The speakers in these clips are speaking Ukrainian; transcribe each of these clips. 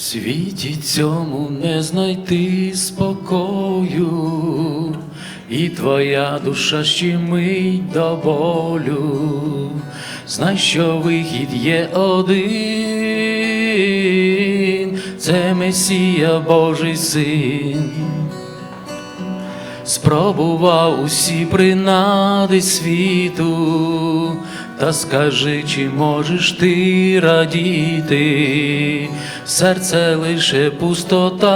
світі цьому не знайти спокою, і твоя душа щемить до болю. Знай, що вихід є один, це Месія Божий син. Спробував усі принади світу, та скажи, чи можеш ти радіти, серце лише пустота,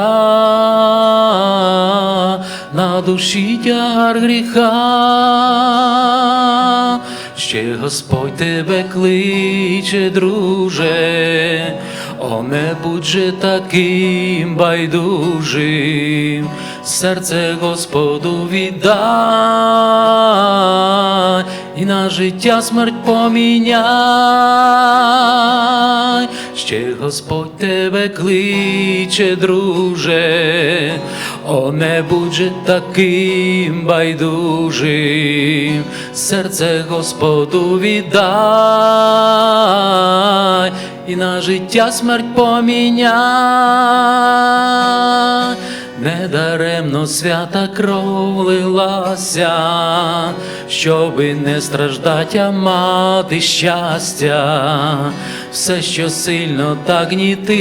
на душі тягар гріха, ще Господь тебе кличе, друже, о, не будь же таким байдужим, серце Господу віддай, і на життя смерть поміняй, ще Господь тебе кличе, друже, о, не будь же таким байдужим, серце Господу віддай, і на життя смерть поміняй. Недаремно свята кров лилася, щоби не страждать, а мати щастя, все, що сильно так гнітить,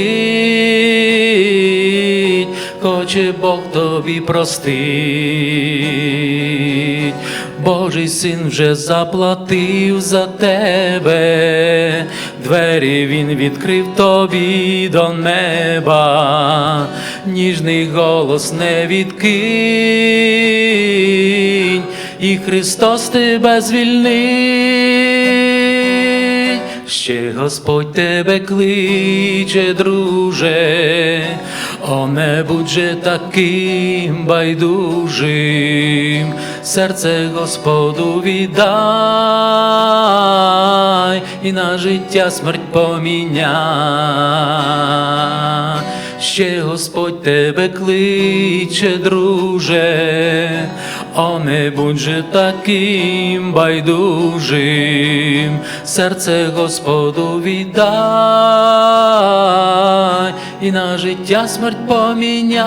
хоче Бог тобі простить. Божий син вже заплатив за тебе, двері він відкрив тобі до неба, ніжний голос не відкинь, і Христос тебе звільнить. Ще Господь тебе кличе, друже, о, не будь же таким байдужим, серце Господу віддай, і на життя смерть поміняй. Ще Господь тебе кличе, друже, о, не будь же таким байдужим, серце Господу віддай, і на життя смерть поміняй.